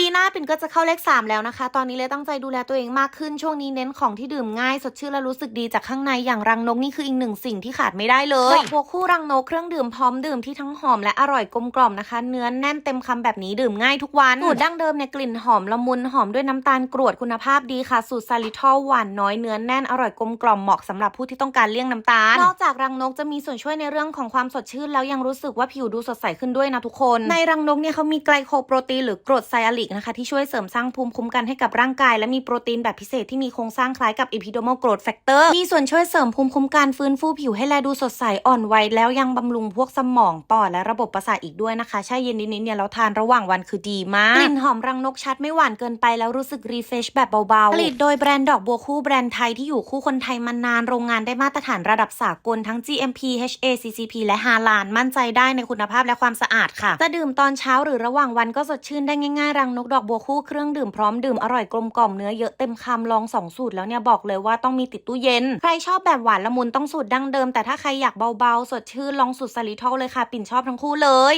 ปีหน้าปิ่นก็จะเข้าเลข3แล้วนะคะ ตอนนี้เลยตั้งใจดูแลตัวเองมากขึ้นช่วงนี้เน้นของที่ดื่มง่ายสดชื่นและรู้สึกดีจากข้างในอย่างรังนกนี่คืออีกหนึ่งสิ่งที่ขาดไม่ได้เลยดอกบัวคู่รังนกเครื่องดื่มพร้อมดื่มที่ทั้งหอมและอร่อยกลมกล่อมนะคะ เนื้อแน่นเต็มคำแบบนี้ดื่มง่ายทุกวันสูตรดั้งเดิมเนี่ยกลิ่นหอมละมุนหอมด้วยน้ำตาลกรวดคุณภาพดีค่ะ สูตรซาลิทอลหวานน้อยเนื้อแน่นอร่อยกลมกล่อมเหมาะสำหรับผู้ที่ต้องการเลี่ยงน้ำตาลนอกจากรังนกจะมีส่วนช่วยในเรื่องของความสดชื่นแล้วยังรู้สึกว่าผิวดูสดใสขึ้นด้วยนะทุกคน ในรังนกเนี่ยเขามีไกลโคโปรตีนหรือกรดไซอาลิกนะคะ ที่ช่วยเสริมสร้างภูมิคุ้มกันให้กับร่างกาย และมีโปรตีนแบบพิเศษที่มีโครงสร้างคล้ายกับ epidermal growth factor มีส่วนช่วยเสริมภูมิคุ้มกันฟื้นฟูผิวให้แลดูสดใสอ่อนวัยแล้วยังบำรุงพวกสมองปอดและระบบประสาทอีกด้วยนะคะแช่เย็นนิดๆเนี่ยแล้วทานระหว่างวันคือดีมากกลิ่นหอมรังนกชัดไม่หวานเกินไปแล้วรู้สึกรีเฟชแบบเบาๆผลิตโดยแบรนด์ดอกบัวคู่แบรนด์ไทยที่อยู่คู่คนไทยมานานโรงงานได้มาตรฐานระดับสากลทั้ง GMP HACCP และฮาลานมั่นใจได้ในคุณภาพและความสะอาดค่ะจะดื่มตอนเช้าหรือระหว่างวันก็สดชื่นได้ง่ายๆรังนกดอกบัวคู่เครื่องดื่มพร้อมดื่มอร่อยกลมกล่อมเนื้อเยอะเต็มคำลองสองสูตรแล้วเนี่ยบอกเลยว่าต้องมีติดตู้เย็น ใครชอบแบบหวานละมุนต้องสูตรดั้งเดิม แต่ถ้าใครอยากเบาๆ สดชื่นลองสูตรสลิทอลเลยค่ะ ปิ่นชอบทั้งคู่เลย